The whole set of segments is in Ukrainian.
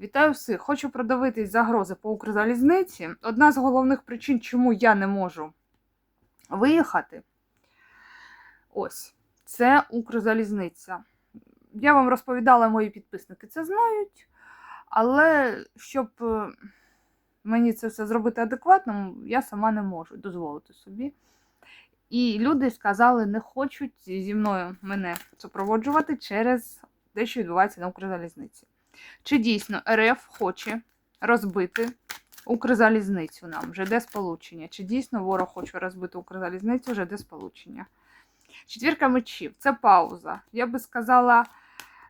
Вітаю всіх! Хочу продивитись загрози по Укрзалізниці. Одна з головних причин, чому я не можу виїхати. Ось, це Укрзалізниця. Я вам розповідала, мої підписники це знають. Але щоб е, мені це все зробити адекватно, я сама не можу дозволити собі. І люди сказали, не хочуть зі мною мене супроводжувати через те, що відбувається на Укрзалізниці. Чи дійсно РФ хоче розбити Укрзалізницю нам, ЖД сполучення? Чи дійсно ворог хоче розбити Укрзалізницю, ЖД сполучення? Четвірка мечів це пауза. Я би сказала,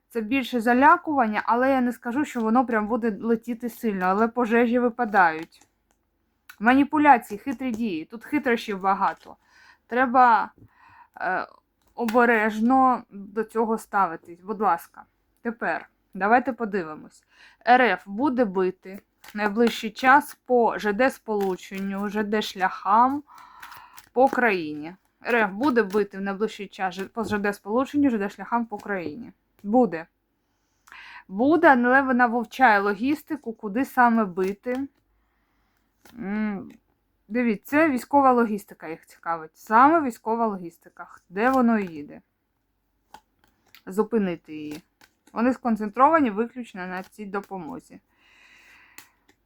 це більше залякування, але я не скажу, що воно прям буде летіти сильно, але пожежі випадають. Маніпуляції, хитрі дії. Тут хитрощів багато. Треба е, обережно до цього ставитись. Будь ласка, тепер. Давайте подивимось. РФ буде бити найближчий час по ЖД сполученню, ЖД шляхам по країні. РФ буде бити в найближчий час по ЖД сполученню, ЖД шляхам по країні. Буде. Буде, але вона вивчає логістику, куди саме бити. Дивіться, це військова логістика їх цікавить. Саме військова логістика. Де воно їде? Зупинити її. Вони сконцентровані виключно на цій допомозі.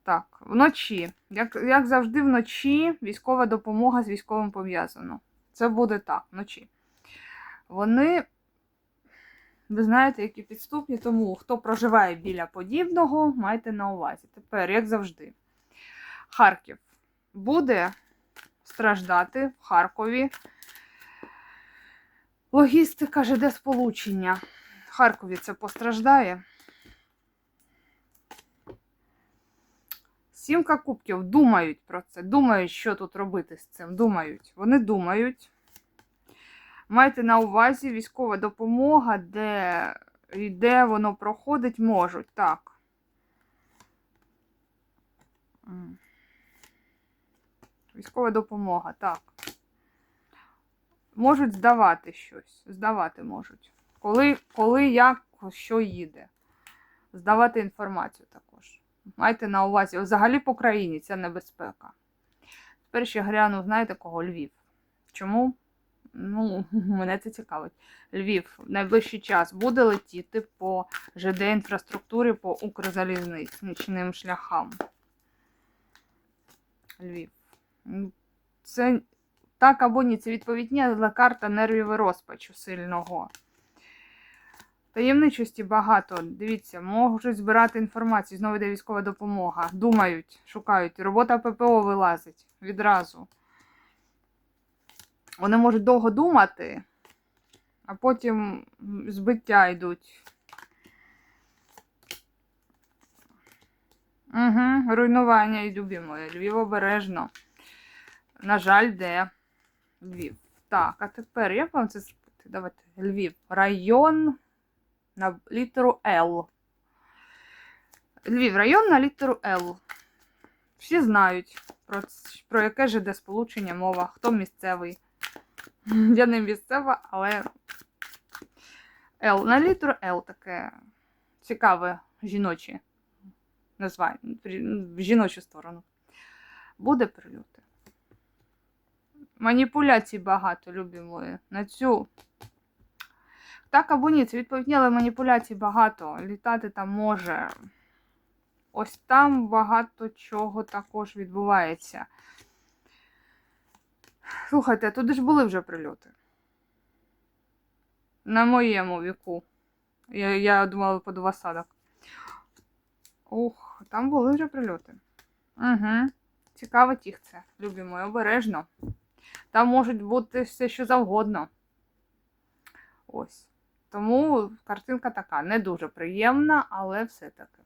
Так, вночі. Як, як завжди, вночі військова допомога з військовим пов'язано. Це буде так, вночі. Вони, ви знаєте, які підступні, тому хто проживає біля подібного, майте на увазі. Тепер, як завжди, Харків буде страждати в Харкові. Логістика ЖД сполучення. Харкові це постраждає. Сімка кубків думають про це, думають, що тут робити з цим. Думають. Вони думають. Майте на увазі військова допомога, де, де воно проходить, можуть. Так. Військова допомога, так. Можуть здавати щось. Здавати можуть. Коли, коли як, що їде. Здавати інформацію також. Майте на увазі, взагалі по країні це небезпека. Тепер ще гляну, знаєте кого? Львів. Чому? Ну, мене це цікавить. Львів в найближчий час буде летіти по ЖД інфраструктурі по Укрзалізничним шляхам. Львів. Це так або ні, це відповідь ні, але карта нервів і розпачу сильного. Таємничості багато. Дивіться, можуть збирати інформацію. Знову йде військова допомога. Думають, шукають. Робота ППО вилазить відразу. Вони можуть довго думати, а потім збиття йдуть. Угу, руйнування і любімої. Львів обережно. На жаль, де Львів. Так, а тепер як вам це зробити? Давайте. Львів. Район на літеру Л. Львів район на літеру Л. Всі знають, про, про яке ЖД сполучення мова, хто місцевий. Я не місцева, але Л. На літеру Л таке цікаве жіноче названня в жіночу сторону. Буде прильоти. Маніпуляцій багато, любі мої. На цю. Так або ні, це відповідь але маніпуляцій багато. Літати там може. Ось там багато чого також відбувається. Слухайте, туди ж були вже прильоти. На моєму віку. Я, я думала, по два садок. Ух, там були вже прильоти. Угу. Цікавить їх це, любі мої, обережно. Там можуть бути все, що завгодно. Ось. Тому картинка така не дуже приємна, але все-таки.